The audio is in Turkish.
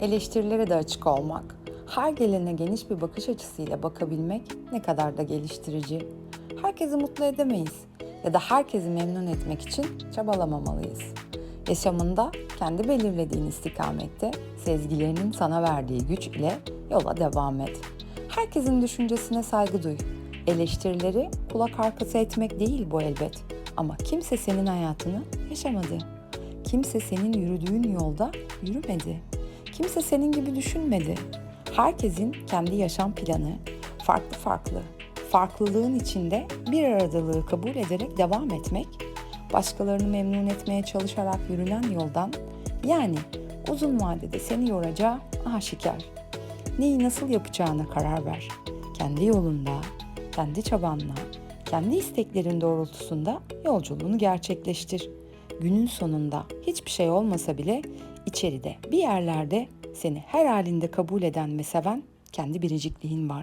eleştirilere de açık olmak, her gelene geniş bir bakış açısıyla bakabilmek ne kadar da geliştirici. Herkesi mutlu edemeyiz ya da herkesi memnun etmek için çabalamamalıyız. Yaşamında kendi belirlediğin istikamette sezgilerinin sana verdiği güç ile yola devam et. Herkesin düşüncesine saygı duy. Eleştirileri kulak arkası etmek değil bu elbet. Ama kimse senin hayatını yaşamadı. Kimse senin yürüdüğün yolda yürümedi. Kimse senin gibi düşünmedi. Herkesin kendi yaşam planı farklı farklı. Farklılığın içinde bir aradalığı kabul ederek devam etmek, başkalarını memnun etmeye çalışarak yürünen yoldan yani uzun vadede seni yoracağı aşikar. Neyi nasıl yapacağına karar ver. Kendi yolunda, kendi çabanla, kendi isteklerin doğrultusunda yolculuğunu gerçekleştir. Günün sonunda hiçbir şey olmasa bile içeride bir yerlerde seni her halinde kabul eden ve seven kendi biricikliğin var.